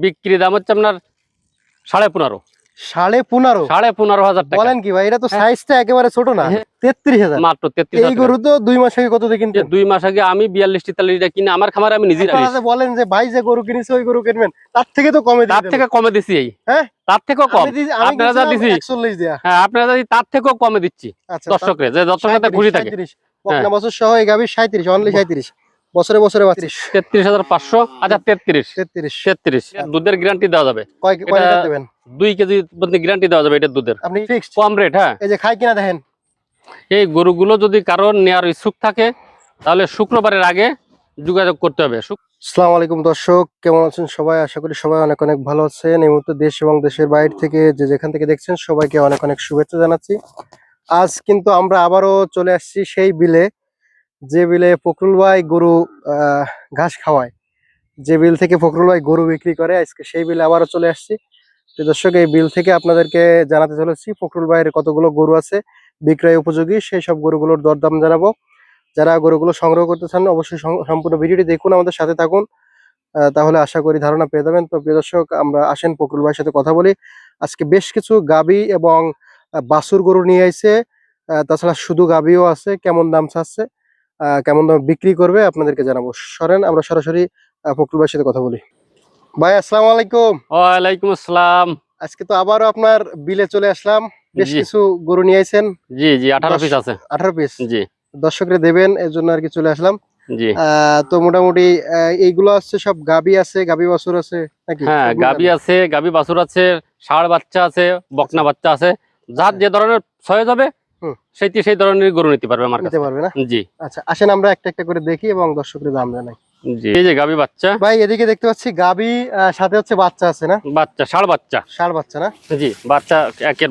বিক্রি দাম হচ্ছে আপনার সাড়ে পনেরো। সাড়ে পনেরো? সাড়ে পনেরো হাজার টাকা। বলেন কি ভাই এটা তো হ্যাঁ। সাইজটা একেবারে ছোট না। হ্যাঁ। তেত্রিশ হাজার। মাত্র তেত্রিশ এই গরু তো দুই মাস আগে কত দুই মাস আগে আমি বিয়াল্লিশ তেতাল্লিশটা কিনে আমার খামারে আমি বলেন যে ভাই যে গরু কিনেছে ওই গরু কিনবেন। তার থেকে তো কমে তার থেকে কমে দিচ্ছি এই। হ্যাঁ? তার থেকেও কম। আপনারা যা দিছি। একচল্লিশ দেয়া। হ্যাঁ আপনারা যদি তার থেকেও কমে দিচ্ছি আচ্ছা দর্শকরে যে দর্শকরা খুশি থাকে। বছর সহ এই গাভী সাঁত্রিশ অনলি সাঁত্রিশ বছরে বছরে তেত্রিশ হাজার পাঁচশো আচ্ছা তেত্রিশ। তেত্রিশ। তেত্রিশ। দুধের গ্যারান্টি দেওয়া যাবে। এটা- দেবেন? দুই কেজি গ্যারান্টি দেওয়া যাবে এটার দুধের। আপনি কম রেট হ্যাঁ। এই যে খাই কিনা দেখেন। এই গরুগুলো যদি কারোর নেওয়ার ইচ্ছুক থাকে তাহলে শুক্রবারের আগে যোগাযোগ করতে হবে। আসসালামু আলাইকুম দর্শক কেমন আছেন সবাই? আশা করি সবাই অনেক অনেক ভালো আছেন। এই মুহূর্তে দেশ এবং দেশের বাইরে থেকে যে যেখান থেকে দেখছেন সবাইকে অনেক অনেক শুভেচ্ছা জানাচ্ছি। আজ কিন্তু আমরা আবারও চলে আসছি সেই বিলে। যে বিলে ফখরুল ভাই গরু ঘাস খাওয়ায়, যে বিল থেকে ফখরুল ভাই গরু বিক্রি করে, আজকে সেই বিলে আবারও চলে আসছি। তো দর্শক, এই বিল থেকে আপনাদেরকে জানাতে চলেছি ফখরুল ভাইয়ের কতগুলো গরু আছে, বিক্রয় উপযোগী, সেই সব গরুগুলোর দরদাম জানাব। যারা গরুগুলো সংগ্রহ করতে চান, অবশ্যই সম্পূর্ণ ভিডিওটি দেখুন, আমাদের সাথে থাকুন। তাহলে আশা করি ধারণা পেয়ে যাবেন। তো প্রিয় দর্শক, আমরা আসেন ফখরুল ভাইয়ের সাথে কথা বলি। আজকে বেশ কিছু গাবি এবং বাছুর গরু নিয়ে আইছে। তাছাড়া শুধু গাবিও আছে, কেমন দাম চাচ্ছে? কেমন দাম বিক্রি করবে আপনাদেরকে জানাব। সরেন আমরা সরাসরি আহ, ফখরুল সাথে কথা বলি। ভাই আসসালামু আলাইকুম। ওয়ালাইকুম আসসালাম। আজকে তো আবারও আপনার বিলে চলে আসলাম। বেশ কিছু গরু নিয়ে আইছেন। জি জি আঠারো পিস আছে। আঠারো পিস জি। দর্শকরা দেবেন এর জন্য আর কি চলে আসলাম। জি। তো মোটামুটি এইগুলো আছে সব গাবি আছে গাবি বাছুর আছে নাকি? হ্যাঁ গাবি? আছে গাবি বাছুর আছে ষাঁড় বাচ্চা আছে বকনা বাচ্চা আছে। যার যে ধরনের ছয় যাবে। সেইটি সেই ধরনের গরু নিতে পারবে আমার কাছে। পারবে না? জি। আচ্ছা আসেন আমরা একটা একটা করে দেখি এবং দর্শকদের দাম জানাই। জি এই যে গাবি বাচ্চা। ভাই এদিকে দেখতে পাচ্ছি গাবি সাথে হচ্ছে বাচ্চা আছে না? বাচ্চা ষাঁড় বাচ্চা। ষাড় বাচ্চা না? জি বাচ্চা একের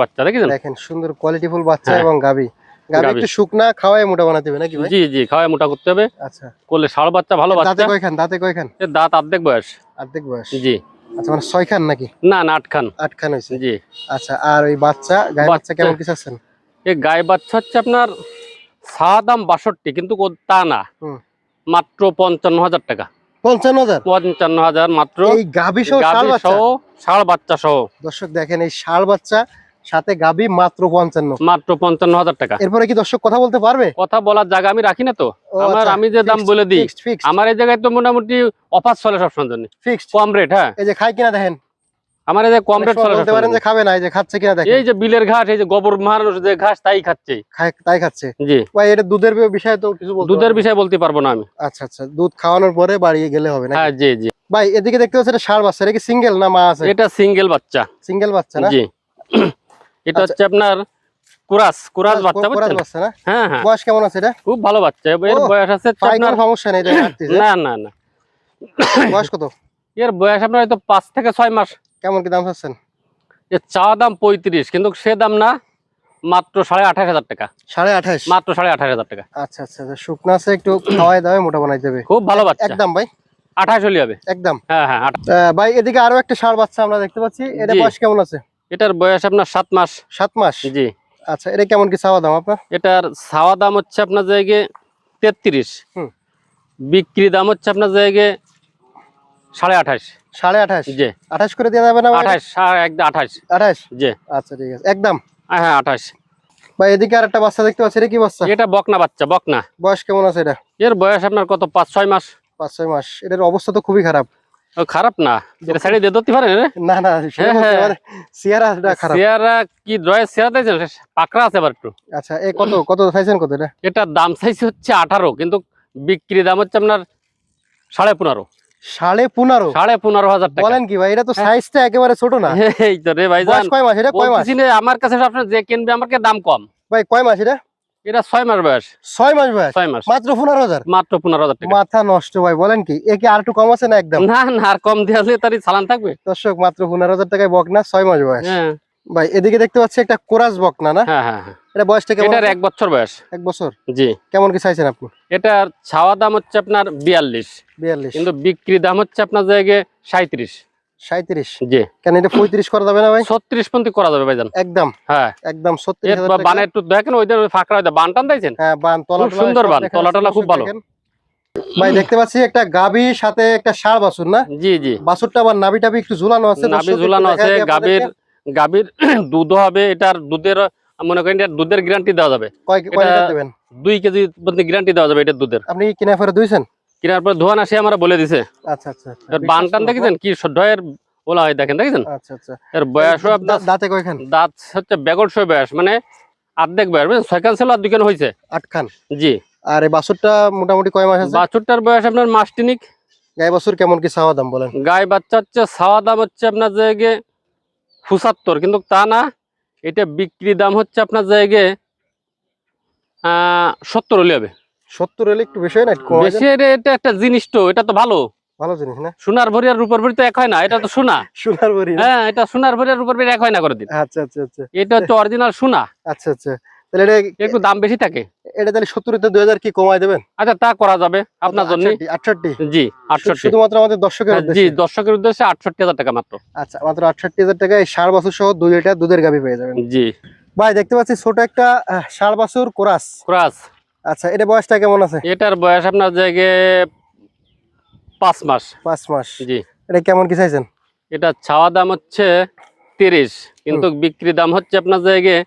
বাচ্চা দেখেছেন? দেখেন সুন্দর কোয়ালিটিফুল বাচ্চা হ্যাঁ। এবং গাবি গাবি গাভী। একটু শুকনা খাওয়াই মোটা বানাতে হবে নাকি ভাই? জি জি খাওয়ায় মোটা করতে হবে। আচ্ছা। করলে ষাঁড় বাচ্চা ভালো দাঁতে কয়খান? দাঁতে কয়খান? এর দাঁত অর্ধেক বয়স। অর্ধেক বয়স। জি। আচ্ছা মানে ছয় খান নাকি? না না আট খান আট খান হয়েছে। জি। আচ্ছা আর ওই বাচ্চা গায়ে বাচ্চা। বাচ্চা। কেমন কিছু আছেন এই গায়ে বাচ্চা হচ্ছে আপনার সাদা দাম বাষট্টি কিন্তু তা না। মাত্র পঞ্চান্ন হাজার টাকা। পঞ্চান্ন হাজার? পঞ্চান্ন হাজার মাত্র। এই গাবি সহ ষাড় গাভী বাচ্চা? সহ ষাঁড় বাচ্চা সহ। দর্শক দেখেন এই ষাড় বাচ্চা সাথে গাবি মাত্র পঞ্চান্ন। মাত্র পঞ্চান্ন হাজার টাকা। এরপরে কি দর্শক কথা বলতে পারবে? কথা বলার জায়গা আমি রাখি না তো। আমার আচ্ছা, আমি যে দাম বলে দিই আমার এই জায়গায় তো মোটামুটি অফার চলে সবসময় জন্য। কম রেট হ্যাঁ। এই যে খাই কিনা দেখেন। আমার যে কম রেট চলে বলতে পারেন যে খাবে না এই যে খাচ্ছে কিনা দেখেন। এই যে বিলের ঘাস এই যে গোবর যে ঘাস তাই খাচ্ছে। তাই খাচ্ছে। জি। ভাই এটা দুধের বিষয়ে তো কিছু বলতে দুধের? বিষয়ে বলতে পারব না আমি। আচ্ছা আচ্ছা দুধ খাওয়ানোর পরে বাড়িয়ে গেলে হবে না হ্যাঁ জি জি। ভাই এদিকে দেখতে পাচ্ছি এটা ষাড় বাচ্চা এটা কি সিঙ্গেল না মা আছে? এটা সিঙ্গেল বাচ্চা। সিঙ্গেল বাচ্চা না? জি। এটা আচ্ছা। হচ্ছে আপনার কুরাস কুরাস বাচ্চা কোরাস বাচ্চা না? হ্যাঁ হ্যাঁ। বয়স কেমন আছে এটা? খুব ভালো বাচ্চা এর বয়স আছে আপনার সমস্যা নেই এটা না না না। বয়স কত? এর বয়স আপনার হয়তো পাঁচ থেকে ছয় মাস। কেমন কি দাম চাচ্ছেন? এর চা দাম পঁয়ত্রিশ কিন্তু সে দাম না মাত্র সাড়ে আঠাশ হাজার টাকা। সাড়ে আঠাশ? মাত্র সাড়ে আঠাশ হাজার টাকা। আচ্ছা আচ্ছা আচ্ছা, শুকনো আছে একটু খাওয়াই দাওয়াই মোটা বানাই দেবে। খুব ভালো বাচ্চা। একদম ভাই? আঠাশ হলে হবে। একদম? হ্যাঁ হ্যাঁ ভাই এদিকে আরও একটা ষাড় বাচ্চা আমরা দেখতে পাচ্ছি। এটা জি। বয়স কেমন আছে? এটার বয়স আপনার সাত মাস। সাত মাস? জি। আচ্ছা এটা কেমন কি চাওয়া দাম আপনার? এটার ছাওয়া দাম হচ্ছে আপনার জায়গায় তেত্রিশ। হুম। বিক্রি দাম হচ্ছে আপনার জায়গায় সাড়ে আঠাশ। সাড়ে আঠাশ? জি। আঠাশ করে দেওয়া যাবে না আঠাশ একদম আঠাশ। আঠাশ? জি। আচ্ছা ঠিক আছে। একদম? হ্যাঁ আঠাশ। ভাই এদিকে আর একটা বাচ্চা দেখতে পাচ্ছি। এটা কি বাচ্চা? এটা বকনা বাচ্চা বকনা। বয়স কেমন আছে এটা? এর বয়স আপনার কত? পাঁচ ছয় মাস। পাঁচ ছয় মাস। এটার অবস্থা তো খুবই খারাপ। খারাপ না? এটা সাইডে দিয়ে ধরতে পারেন না না সেটা হ্যাঁ, হ্যাঁ। খারাপ। কি ড্রয়ের চেয়ারা দিয়েছেন পাকড়া আছে আবার একটু। আচ্ছা এই কত? কত চাইছেন কত এটা? এটার দাম চাইছে হচ্ছে আঠারো কিন্তু বিক্রি দাম হচ্ছে আপনার সাড়ে পনেরো। সাড়ে পনেরো। সাড়ে পনেরো হাজার বলেন কি ভাই এটা তো হ্যাঁ। সাইজটা একেবারে ছোট না। এই তো রে ভাই কয় মাস? এটা কয় মাস? আমার কাছে আপনার যে কিনবে আমাকে দাম কম। ভাই কয় মাস এটা? এটা ছয় মাস বয়স। ছয় মাস বয়স? ছয় মাস। মাত্র পনেরো হাজার? মাত্র পনেরো হাজার মাথা নষ্ট ভাই বলেন কি এ কি আর একটু কম আছে না একদম? না না আর কম তারই চালান থাকবে। দর্শক মাত্র পনেরো হাজার টাকায় বক না ছয় মাস বয়স। হ্যাঁ। ভাই এদিকে দেখতে পাচ্ছি একটা কোরাস বক না? না হ্যাঁ। এটা বয়সটা কেমন এটার এক বছর বয়স। এক বছর? জি। কেমন কি চাইছেন আপনি? এটার ছাওয়া দাম হচ্ছে আপনার বিয়াল্লিশ। বিয়াল্লিশ। কিন্তু বিক্রি দাম হচ্ছে আপনার জায়গায় সাঁত্রিশ সাঁত্রিশ জি। কেন এটা পঁয়ত্রিশ করা যাবে না ভাই? ছত্রিশ পর্যন্ত করা যাবে ভাইজান। একদম। হ্যাঁ। একদম সত্যি এর একটু দেখেন ওই ফাঁকড়া হয়তো বান টান দিয়েছেন? হ্যাঁ বান তলা সুন্দর বান, খুব ভালো। ভাই দেখতে পাচ্ছি একটা গাবি সাথে একটা ষাঁড় বাছুর না? জি জি। বাছুরটা আবার নাবি টাবি একটু ঝুলানো আছে একটু ঝুলানো আছে দুধও হবে এটার দুধের মনে করেন এটার দুধের গ্যারান্টি দেওয়া যাবে। এটা- দুই কেজি মধ্যে গ্যারান্টি দেওয়া যাবে এটার দুধের। আপনি কিনে ফেরে দুইছেন কেনার পর ধোয়ান আসে আমরা বলে দিছে। আচ্ছা আচ্ছা আচ্ছা। এর বান টান দেখেছেন? কি ডয়ের ওলা হয় দেখেন দেখেছেন? আচ্ছা আচ্ছা। এর বয়সও আপনার দাঁতে কয়খান? দাঁত হচ্ছে বেগর শো বয়স মানে অর্ধেক বয়স বুঝলেন? ছয় কান ছিল আর দুই কান হয়েছে আটখান? জি। আর এই বাছুরটা মোটামুটি কয় মাস আছে? বাছুরটার বয়স আপনার মাস তিনিক গাই বাছুর কেমন কি চাওয়া দাম বলেন? গায়ে বাচ্চা হচ্ছে ছাওয়া দাম হচ্ছে আপনার জায়গায় পঁচাত্তর কিন্তু তা না এটা বিক্রি দাম হচ্ছে আপনার জায়গায় সত্তর হলে হবে। সত্তর হলে একটু বেশি হয় না? বেশি এটা একটা জিনিস তো এটা তো ভালো। ভালো জিনিস না? সোনার ভরিয়ার আর রূপার ভরি তো এক হয় না এটা তো সোনা। সোনার হ্যাঁ এটা সোনার ভরি আর রূপার ভরি এক হয় না করে দিন আচ্ছা আচ্ছা আচ্ছা। এটা হচ্ছে অরিজিনাল সোনা। আচ্ছা আচ্ছা। তাহলে এটা একটু দাম বেশি থাকে? এটা তাহলে সত্তরতে দুই হাজার কি কমায় দেবেন? আচ্ছা তা করা যাবে আপনার জন্য। আটষট্টি, জি আটষট্টি। শুধুমাত্র আমাদের দর্শকের হ্যাঁ, জি দর্শকের উদ্দেশ্যে আটষট্টি হাজার টাকা মাত্র। আচ্ছা মাত্র আটষট্টি হাজার টাকায় ষাড় বাছুর সহ দুই লিটার দুধের গাভি পেয়ে যাবেন। জি। ভাই দেখতে পাচ্ছি ছোট একটা বাছুর কোরাস। ক্রাস। আচ্ছা এটা বয়সটা কেমন আছে? এটার বয়স আপনার জায়গায় পাঁচ মাস। পাঁচ মাস। জি। এটা কেমন কি চাইছেন এটা ছাওয়া দাম হচ্ছে তিরিশ কিন্তু বিক্রি দাম হচ্ছে আপনার জায়গায়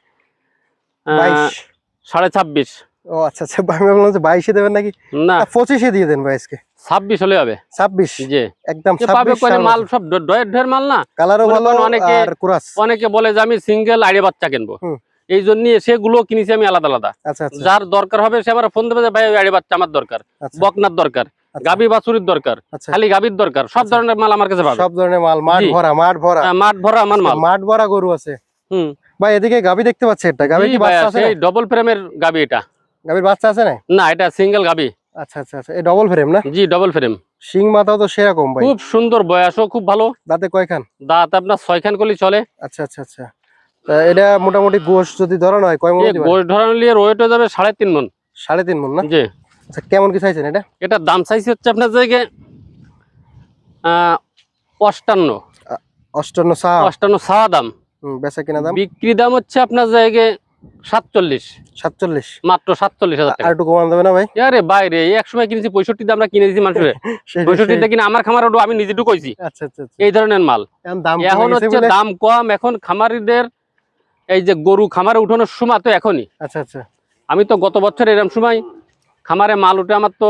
সাড়ে ছাব্বিশ। ও আচ্ছা আচ্ছা আমি ভাবলাম যে বাইশে দেবেন নাকি? না। পঁচিশে দিয়ে দেন বাইশকে ছাব্বিশ হলে হবে। ছাব্বিশ? জি। একদম পাবে করে মাল সব ডয়ের ঢের মাল না? কালারও ভালো অনেকে- অনেকে বলে যে আমি সিঙ্গেল আইডে বাচ্চা কিনবো। এই জন্য সেগুলো কিনেছি আমি আলাদা আলাদা। আচ্ছা আচ্ছা। যার দরকার হবে সে আমার ফোন দেবে যে ভাই আইডে বাচ্চা আমার দরকার। আচ্ছা, বকনার দরকার। গাবি বাছুরির দরকার। খালি গাবির দরকার। সব। ধরনের মাল আমার কাছে পাবে। সব ধরনের মাল মাঠ ভরা মাঠ ভরা। হ্যাঁ, মাঠ ভরা আমার মাল। মাঠ ভরা গরু আছে। হুম। ভাই এদিকে গাবি দেখতে পাচ্ছি একটা গাবি কি বাচ্চা আছে ডবল ফ্রেমের গাবি এটা। গাবির বাচ্চা আছে না না এটা সিঙ্গেল গাবি। আচ্ছা আচ্ছা আচ্ছা এই ডবল ফ্রেম না? জি ডবল ফ্রেম শিং মাথাও তো সেরকম ভাই। খুব সুন্দর বয়সও খুব ভালো। দাঁতে কয়খান? দাঁত আপনার ছয়খান করলে চলে। আচ্ছা আচ্ছা আচ্ছা। তা এটা মোটামুটি গোশ যদি ধরানো হয় কয় মন এই গোশ ধরানো নিয়ে ওয়েট হয়ে যাবে সাড়ে তিন মন। সাড়ে তিন মন না? জি। আচ্ছা কেমন কি চাইছেন এটা? এটা দাম চাইছি হচ্ছে আপনার জায়গায় আহ, অষ্টান্ন। অষ্টান্ন চা অষ্টান্ন ছাওয়া দাম। বেচা কিনা দাম? বিক্রি দাম হচ্ছে আপনার জায়গায় সাতচল্লিশ। সাতচল্লিশ। মাত্র সাতচল্লিশ হাজার আর একটু কমান দেবে না ভাই? আরে বাইরে এক সময় কিনেছি পঁয়ষট্টি আমরা কিনে দিয়েছি মানুষের পঁয়ষট্টিতে কিনে আমার খামার ওটা আমি নিজে ঢুকাইছি আচ্ছা আচ্ছা আচ্ছা। এই ধরনের মাল। এখন হচ্ছে দাম কম। এখন খামারিদের এই যে গরু খামারে উঠানোর সময় তো এখনই। আচ্ছা আচ্ছা। আমি তো গত বছর এরকম সময় খামারে মাল উঠে আমার তো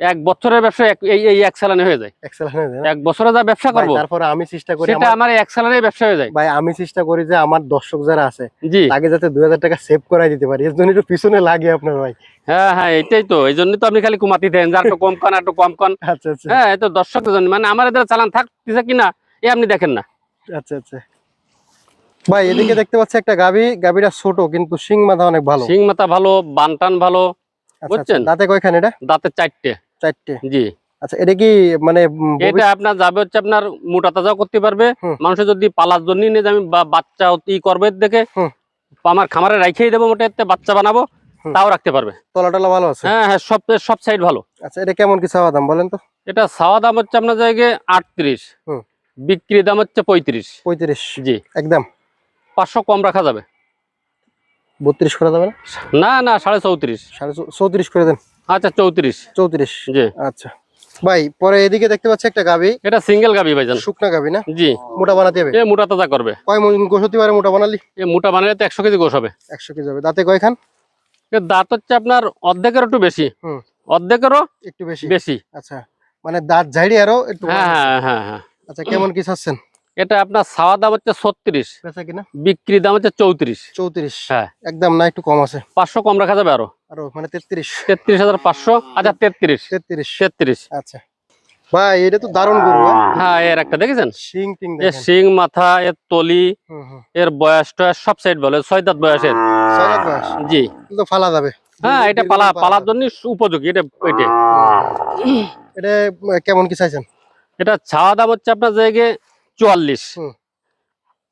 এক বছরের ব্যবসা এক- এই এই এক সালানে হয়ে যায়। এক্সেল হয়ে যায় এক বছরে যা ব্যবসা করব তারপরে আমি চেষ্টা করি সেটা আমার- এক সালানে ব্যবসা হয়ে যায়। ভাই আমি চেষ্টা করি যে আমার দর্শক যারা আছে জি। তাকে যাতে দুই হাজার টাকা সেভ করাই দিতে পারি। এর জন্য একটু পিছনে লাগে আপনার ভাই। হ্যাঁ হ্যাঁ এটাই তো। এই জন্য তো আপনি খালি কুমাতি দেন যার একটু কম কন একটু কম কন আচ্ছা আচ্ছা। হ্যাঁ তো দর্শকদের জন্য। মানে আমার এদের চালান থাকতেছে কিনা এ আপনি দেখেন না। আচ্ছা আচ্ছা। ভাই এদিকে দেখতে পাচ্ছি একটা গাবি। গাবিটা ছোট কিন্তু শিং মাথা অনেক ভালো। সিং মাথা ভালো বানটান ভালো আচ্ছা, আচ্ছা। বুঝছেন? দাঁতে কয়খান এটা? দাঁতের চারটে। চারটে। জি। আচ্ছা এটা কি মানে এটা আপনার যাবে হচ্ছে আপনার মোটা তাজাও করতে পারবে। মানুষের যদি পালার জন্য নিয়ে বা বাচ্চা ই করবে দেখে আমার খামারে রাখিয়ে দেবো মোটা এতে বাচ্চা বানাবো তাও রাখতে পারবে। তলা টলা ভালো আছে? হ্যাঁ হ্যাঁ সব সব সাইড ভালো। আচ্ছা এটা কেমন কি চাওয়া দাম বলেন তো? এটা ছাওয়া দাম হচ্ছে আপনার জায়গায় আটত্রিশ। বিক্রি দাম হচ্ছে পঁয়ত্রিশ। পঁয়ত্রিশ। জি। একদম? পাঁচশো কম রাখা যাবে। বত্রিশ করে যাবে না না সাড়ে চৌত্রিশ। সাড়ে চৌত্রিশ করে দেন। আচ্ছা চৌত্রিশ। চৌত্রিশ। জি। আচ্ছা। ভাই পরে এদিকে দেখতে পাচ্ছি একটা গাবি। এটা সিঙ্গেল গাবি ভাইজান। শুকনা গাবি না? জি। মোটা বানাতে হবে? এ মোটা তাজা করবে। কয় মন গোস হতে পারে মোটা বানালি? এ মোটা বানালে তো একশো কেজি গোস হবে। একশো কেজি হবে। দাঁতে কয়খান? এর দাঁত হচ্ছে আপনার অর্ধেকের একটু বেশি। হুম। অর্ধেকেরও একটু বেশি? বেশি। আচ্ছা। মানে দাঁত ঝাড়ি আরও একটু হ্যাঁ হ্যাঁ হ্যাঁ হ্যাঁ। আচ্ছা কেমন কি চাচ্ছেন? এটা আপনার ছাওয়া দাম হচ্ছে ছত্রিশ বিক্রি দাম হচ্ছে চৌত্রিশ। চৌত্রিশ। হ্যাঁ। একদম না একটু কম আছে। পাঁচশো কম রাখা যাবে আরও। আরও মানে তেত্রিশ। তেত্রিশ হাজার পাঁচশো আচ্ছা তেত্রিশ। তেত্রিশ। তেত্রিশ। আচ্ছা। ভাই এটা তো দারুণ গরু হ্যাঁ? হ্যাঁ এর একটা দেখেছেন? শিং টিং এর শিং মাথা এর তলি। এর বয়স টয়স সব সাইড বলে ছয় দাঁত বয়সের। ছয় লাখ বয়স? জি। ফালা যাবে। হ্যাঁ এটা পালা পালা। পালার। জন্য উপযোগী এটা এটা। এটা কেমন কি চাইছেন? এটা ছাওয়া দাম হচ্ছে আপনার জায়গায় চুয়াল্লিশ।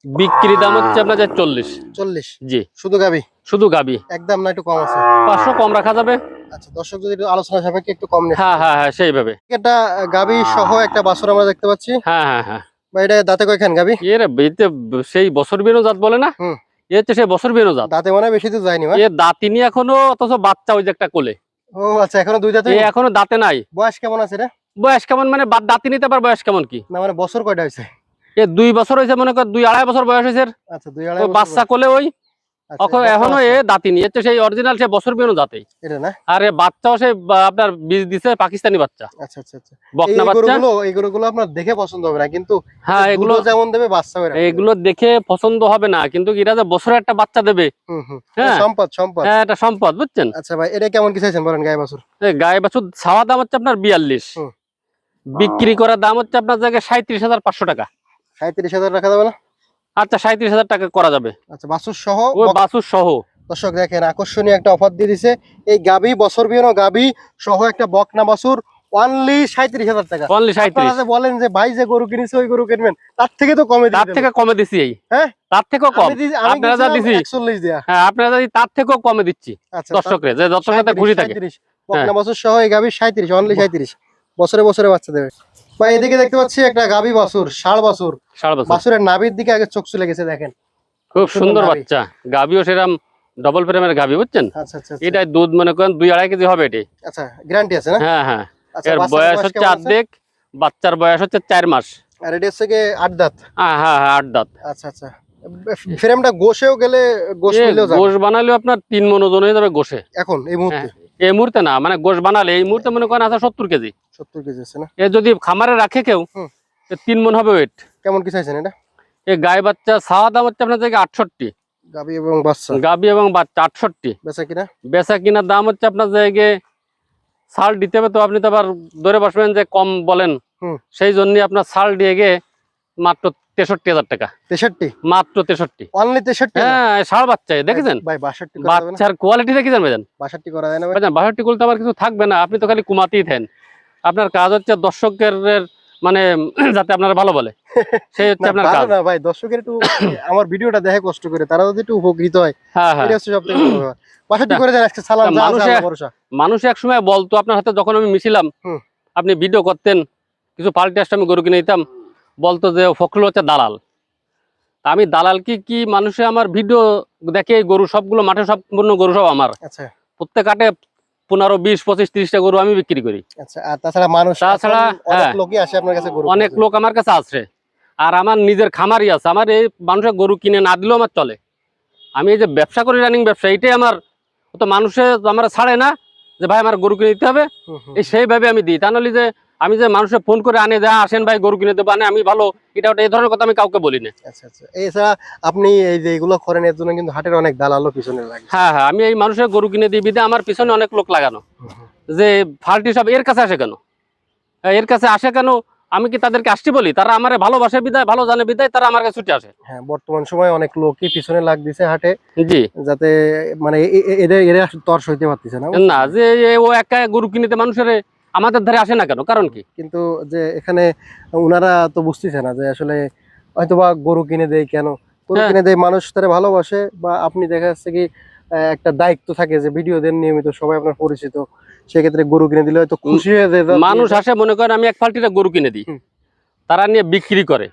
বিক্রি দাম হচ্ছে আপনার যে চল্লিশ। চল্লিশ। জি। শুধু গাবি? শুধু গাবি। একদম না একটু কম আছে। পাঁচশো কম রাখা যাবে? আচ্ছা দর্শক যদি আলোচনা সাপেক্ষে একটু কম হ্যাঁ হ্যাঁ হ্যাঁ সেইভাবে। একটা গাবি সহ একটা বাছুর আমরা দেখতে পাচ্ছি। হ্যাঁ হ্যাঁ হ্যাঁ। এটা দাঁতে কয়খান গাবি? এর সেই বছর বেরো জাত বলে না? হুম। এ হচ্ছে সেই বছর বেরো জাত। দাঁতে মানে বেশি তো যায়নি এ দাঁতিনি এখনও অথচ বাচ্চা ওই যে একটা কোলে। ও আচ্ছা এখনও দুই দাঁত এখনও দাঁতে নাই। বয়স কেমন আছে রে? বয়স কেমন মানে দাঁতি নিতে পার বয়স কেমন কি? না মানে বছর কয়টা হয়েছে? এ দুই বছর হয়েছে মনে কর দুই আড়াই বছর বয়স হয়েছে। আচ্ছা বাচ্চা। কোলে ওই আচ্ছা, এখনও এ। দাঁতি নিয়ে সেই অরিজিনাল সে বছর এটা না? আর বাচ্চাও সেই আপনার বীজ দিছে পাকিস্তানি বাচ্চা। আচ্ছা বকনা বাচ্চা। গরুগুলো আপনার দেখে পছন্দ হবে না কিন্তু হ্যাঁ এগুলো যেমন দেবে বাচ্চা হবে এগুলো দেখে পছন্দ হবে না কিন্তু এরা যে বছরে একটা বাচ্চা দেবে? হ্যাঁ। সম্পদ সম্পদ। হ্যাঁ এটা সম্পদ বুঝছেন? আচ্ছা ভাই এটা কেমন কি চাইছেন বলেন গায়ে বাছুর? এই গায়ে বাছুর ছাওয়া দাম হচ্ছে আপনার বিয়াল্লিশ। বিক্রি করার দাম হচ্ছে আপনার জায়গায় সাঁত্রিশ হাজার পাঁচশো টাকা। সাঁত্রিশ হাজার রাখা যাবে না? আচ্ছা সাঁত্রিশ হাজার টাকা করা যাবে। আচ্ছা বাছুর সহ ও সহ। দর্শক দেখেন আকর্ষণীয় একটা অফার দিয়ে দিছে। এই গাবি বছর বিয়েনো গাবি সহ একটা বকনা বাছুর অনলি সাঁত্রিশ হাজার টাকা। অনলি সাঁত্রিশ। বলেন যে ভাই যে গরু কিনেছে ওই গরু কিনবেন। তার থেকে তো কমে তার থেকে কমে দিছি এই। হ্যাঁ? তার থেকেও কম। আমি দিছি- আমি আপনারা যা দিছি। 41 দেয়া। হ্যাঁ আপনারা যদি তার থেকেও কমে দিচ্ছি আচ্ছা দর্শকরে যে দর্শকের সাথে খুশি থাকে। 37, বকনা বাছুর সহ এই গাবি সাঁত্রিশ অনলি সাঁত্রিশ। বছরে বছরে বাচ্চা দেবে। ভাই এদিকে দেখতে পাচ্ছি একটা গাবি বাছুর ষাড় বাছুর সাড়ে বছর বাছুরের নাভির দিকে আগে চোখ চলে গেছে দেখেন। খুব সুন্দর। বাচ্চা। গাবিও সেরাম ডবল ফ্রেমের গাবি বুঝছেন? আচ্ছা আচ্ছা আচ্ছা। দুধ মনে করেন দুই আড়াই কেজি হবে এটি। আচ্ছা গ্যারান্টি আছে না? হ্যাঁ হ্যাঁ। আচ্ছা এর বয়স হচ্ছে? অর্ধেক বাচ্চার বয়স হচ্ছে চার মাস। আর এটা হচ্ছে গিয়ে আট দাঁত? হ্যাঁ হ্যাঁ হ্যাঁ আট দাঁত। আচ্ছা আচ্ছা। ফ্রেমটা গোশেও গেলে মিলেও যাবে। গোশ বানালেও আপনার তিন মন ওজন হয়ে যাবে গোসে এখন এই মুহূর্তে? এই মুহূর্তে না মানে গোশ বানালে এই মুহূর্তে মনে করেন আছে সত্তর কেজি। সত্তর কেজি আছে না? এ যদি খামারে রাখে কেউ তিন মন হবে ওয়েট কেমন কি চাইছেন এটা? এই গায়ে বাচ্চা ছাওয়া দাম হচ্ছে আপনার থেকে আটষট্টি। গাবি এবং বাচ্চা? গাবি এবং বাচ্চা আটষট্টি। বেচা কিনা? বেচা কিনার দাম হচ্ছে আপনার জায়গায় ছাল দিতে হবে তো আপনি তো আবার ধরে বসবেন যে কম বলেন। সেই জন্য আপনার ছাল দিয়ে গিয়ে মাত্র তেষট্টি হাজার টাকা। তেষট্টি? মাত্র তেষট্টি। অনলি তেষট্টি হ্যাঁ ষাড় বাচ্চা দেখেছেন? ভাই বাষট্টি বাচ্চার কোয়ালিটি দেখেছেন ভাইজান? বাষট্টি করা যায় না ভাই। ভাইজান বাষট্টি করতে আমার কিছু থাকবে না আপনি তো খালি কুমাতেই থাকেন আপনার কাজ হচ্ছে দর্শকের মানে যাতে আপনারা ভালো বলে। সেই হচ্ছে আপনার কাজ। না ভাই দর্শকের একটু আমার ভিডিওটা দেখে কষ্ট করে তারা যদি একটু উপকৃত হয় হ্যাঁ হ্যাঁ। বাষট্টি করে দেন আজকে সালাম মানুষে- এক সময় বলতো আপনার হাতে যখন আমি মিছিলাম হুম। আপনি ভিডিও করতেন কিছু পাল্টে আসতে আমি গরু কিনে দিতাম বলতো যে ফখরুল হচ্ছে দালাল। আমি দালাল কি কি মানুষে আমার ভিডিও দেখে গরু সবগুলো মাঠে সম্পূর্ণ গরু সব আমার? আচ্ছা। প্রত্যেক হাটে পনেরো বিশ পঁচিশ তিরিশটা গরু আমি বিক্রি করি। আচ্ছা তাছাড়া মানুষ তাছাড়া, অনেক হ্যাঁ। আসে। লোক আমার কাছে আছে আর আমার নিজের খামারই আছে। আমার এই মানুষের গরু কিনে না দিলেও আমার চলে। আমি এই যে ব্যবসা করি রানিং ব্যবসা এটাই আমার। তো মানুষে আমার ছাড়ে না যে ভাই আমার গরু কিনে দিতে হবে। এই সেইভাবে আমি দিই। তা নাহলে যে আমি যে মানুষের ফোন করে আনে যা আসেন ভাই গরু কিনে দেবো। আনে আমি ভালো এটা ওটা এই ধরনের কথা আমি কাউকে বলি না। আচ্ছা আচ্ছা। এছাড়া আপনি এই যে এগুলো করেন এর জন্য কিন্তু হাটের অনেক দালালও পিছনে লাগে। হ্যাঁ হ্যাঁ আমি এই মানুষের গরু কিনে দিই বিদে আমার পিছনে অনেক লোক লাগানো। যে ফাল্টি সব এর কাছে আসে কেন? এর কাছে আসে কেন? আমি কি তাদেরকে আসছি বলি? তারা আমার ভালোবাসে বিদায় ভালো জানে বিদায় তারা আমার কাছে ছুটে আসে। হ্যাঁ বর্তমান সময়ে অনেক লোকই পিছনে লাগ দিছে হাটে। জি। যাতে মানে এদের এরা তর্স হইতে পারতেছে না। না যে ও একা গরু কিনেতে মানুষের আমাদের ধারে আসে না কেন? কারণ কি? কিন্তু যে এখানে উনারা তো বুঝতেছে না যে আসলে হয়তো বা গরু কিনে দেয় কেন? গরু হ্যাঁ। কিনে দেয় মানুষ তারা ভালোবাসে বা আপনি দেখা যাচ্ছে কি একটা দায়িত্ব থাকে যে ভিডিও দেন নিয়মিত সবাই আপনার পরিচিত। সেক্ষেত্রে গরু কিনে দিলে হয়তো খুশি হয়ে যায় মানুষ আসে মনে করেন আমি এক ফাল্টিটা গরু কিনে দিই। তারা নিয়ে বিক্রি করে।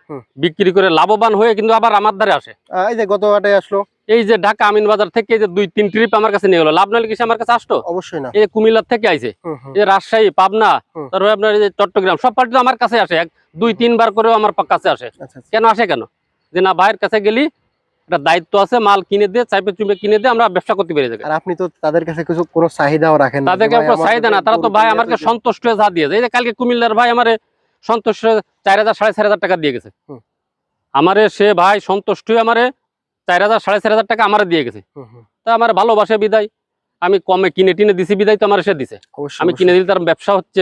বিক্রি করে লাভবান হয়ে কিন্তু আবার আমার ধারে আসে। এই যে গত হাটে আসলো এই যে ঢাকা আমিন বাজার থেকে যে দুই তিন ট্রিপ আমার কাছে নিয়ে গেলো। লাভ নাহলে কিছু আমার কাছে আসতো? অবশ্যই না। এই কুমিল্লার থেকে আইছে। এই রাজশাহী পাবনা তারপরে আপনার এই যে চট্টগ্রাম সব পার্টি আমার কাছে আসে। এক দুই তিনবার করেও আমার কাছে আসে। আচ্ছা আচ্ছা। কেন আসে কেন? যে না ভাইয়ের কাছে গেলি একটা দায়িত্ব আছে মাল কিনে দিয়ে চাইপে চুপে কিনে দিয়ে আমরা ব্যবসা করতে পেরে যাবে আর আপনি তো তাদের কাছে কিছু কোনো চাহিদাও রাখেন তাদেরকে কোনো চাহিদা না তারা তো ভাই আমাকে সন্তুষ্ট হয়ে যা দিয়েছে এই যে কালকে কুমিল্লার ভাই আমারে সন্তুষ্ট চার হাজার সাড়ে চার হাজার টাকা দিয়ে গেছে। আমারে সে ভাই সন্তুষ্ট হয়ে আমারে চার হাজার সাড়ে চার হাজার টাকা আমারে দিয়ে গেছে। তা আমার ভালোবাসে বিদায়। আমি কমে কিনে টিনে দিছি বিদায় তো আমার সে দিছে। আমি কিনে দিলে তার ব্যবসা হচ্ছে।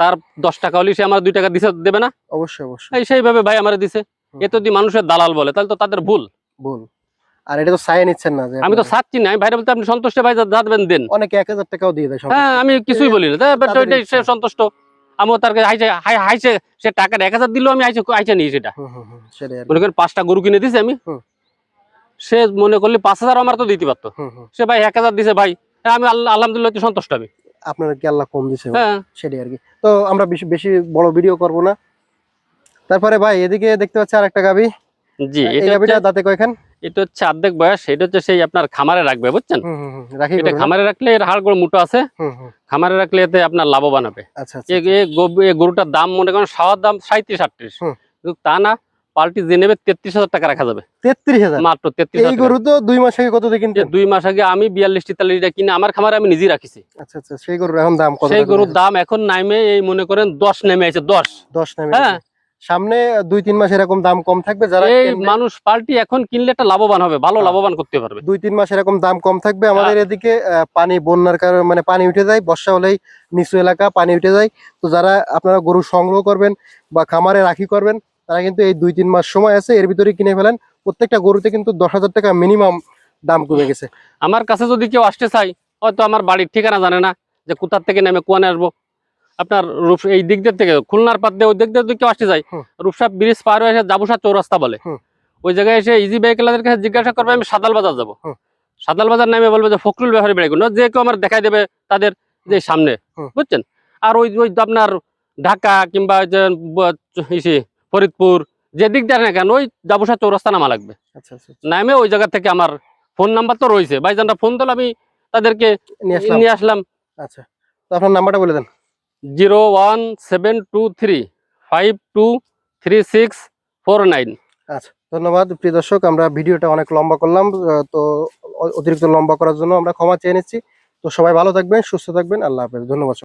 তার দশ টাকা হলে সে আমার দুই টাকা দিছে দেবে না? অবশ্যই অবশ্যই। সেইভাবে ভাই আমার দিছে। এ তো যদি মানুষের দালাল বলে তাহলে তো তাদের ভুল। ভুল। আর এটা তো চাই নিচ্ছেন না আমি তো আপনারা- চাচ্ছি না। ভাইরা বলতে আপনি সন্তুষ্ট ভাই যা যা দেন। অনেকে এক হাজার টাকাও দিয়ে দেয় হ্যাঁ আমি কিছুই বলি না। তা but তাদের ওইটাই সে সন্তুষ্ট। আমিও তার হাইছে হাইছে সে টাকাটা এক হাজার দিলেও আমি হাইছে হাইছে নিই সেটা। হুম, হুম, হুম, সেটাই আর কি। মনে করেন পাঁচটা গরু কিনে দিছে আমি। সে মনে করলে পাঁচ হাজার আমার তো দিতে পারতো। সে ভাই এক হাজার দিছে ভাই। আমি আলহামদুলিল্লাহ সন্তুষ্ট আমি। আপনার কি আল্লাহ কম দিছে? হ্যাঁ। সেটাই আর কি। তো আমরা বেশি বেশি বড় ভিডিও করব না। তারপরে ভাই এদিকে দেখতে পাচ্ছি আর একটা গাবি জি এই এটা গাবিটা দাঁতে কয়খান? এটা হচ্ছে অর্ধেক বয়স এটা হচ্ছে সেই আপনার খামারে রাখবে বুঝছেন? এটা খামারে রাখলে এর হাড়গুলো মোটো আছে। খামারে রাখলে এতে আপনার লাভবান হবে। আচ্ছা আচ্ছা এ গরুটার দাম মনে করেন সাওয়ার দাম সাঁত্রিশ আটত্রিশ। তা না পাল্টি যে নেবে তেত্রিশ হাজার টাকা রাখা যাবে। তেত্রিশ হাজার? মাত্র তেত্রিশ এই গরু তো দুই মাস আগে কত দিয়ে দুই মাস আগে আমি বিয়াল্লিশ তেতাল্লিশটা কিনে আমার খামারে আমি নিজেই রাখিছি। আচ্ছা আচ্ছা সেই গরুর এখন দাম কত সেই গরুর দাম এখন নামে এই মনে করেন দশ নেমে আছে দশ। দশ নেমে হ্যাঁ। সামনে দুই তিন মাস এরকম দাম কম থাকবে যারা এই মানুষ পাল্টি এখন কিনলে একটা লাভবান হবে ভালো হ্যাঁ। লাভবান করতে পারবে। দুই তিন মাস এরকম দাম কম থাকবে। আমাদের এদিকে পানি বন্যার কারণে মানে পানি উঠে যায় বর্ষা হলেই নিচু এলাকা পানি উঠে যায়। তো যারা আপনারা গরু সংগ্রহ করবেন বা খামারে রাখি করবেন তারা কিন্তু এই দুই তিন মাস সময় আছে এর ভিতরে কিনে ফেলেন। প্রত্যেকটা গরুতে কিন্তু দশ হাজার টাকা মিনিমাম দাম কমে গেছে। আমার কাছে যদি কেউ আসতে চাই হয়তো আমার বাড়ির ঠিকানা জানে না যে কোথার থেকে নেমে কোয়ানে আসব। আপনার রূপ এই দিক দিয়ে থেকে খুলনার পাত দিয়ে ওই দিক দিয়ে যদি কেউ আসতে যায় হুম। রূপসা ব্রিজ পার হয়ে এসে জাবুসা চৌরাস্তা বলে। ওই জায়গায় এসে ইজি ভেহিকেলের কাছে জিজ্ঞাসা করবে আমি সাদাল বাজার যাব। সাদাল বাজার নামে বলবে যে ফখরুল ব্যাপারী বেড়ে যে কেউ আমার দেখাই দেবে তাদের যে সামনে বুঝছেন? আর ওই ওই আপনার ঢাকা কিংবা ফরিদপুর যে দিক দিয়ে না কেন ওই জাবুসা চৌরাস্তা নামা লাগবে। আচ্ছা আচ্ছা নামে ওই জায়গা থেকে আমার ফোন নাম্বার তো রয়েছে। ভাইজানরা ফোন দিলে আমি তাদেরকে নিয়ে আসলাম। নিয়ে আসলাম। আচ্ছা তো আপনার নাম্বারটা বলে দেন। Zero one seven two three five two three six four nine. আচ্ছা ধন্যবাদ। প্রিয় দর্শক আমরা ভিডিওটা অনেক লম্বা করলাম তো অতিরিক্ত লম্বা করার জন্য আমরা ক্ষমা চেয়ে নিচ্ছি। তো সবাই ভালো থাকবেন সুস্থ থাকবেন। আল্লাহ হাফেজ। ধন্যবাদ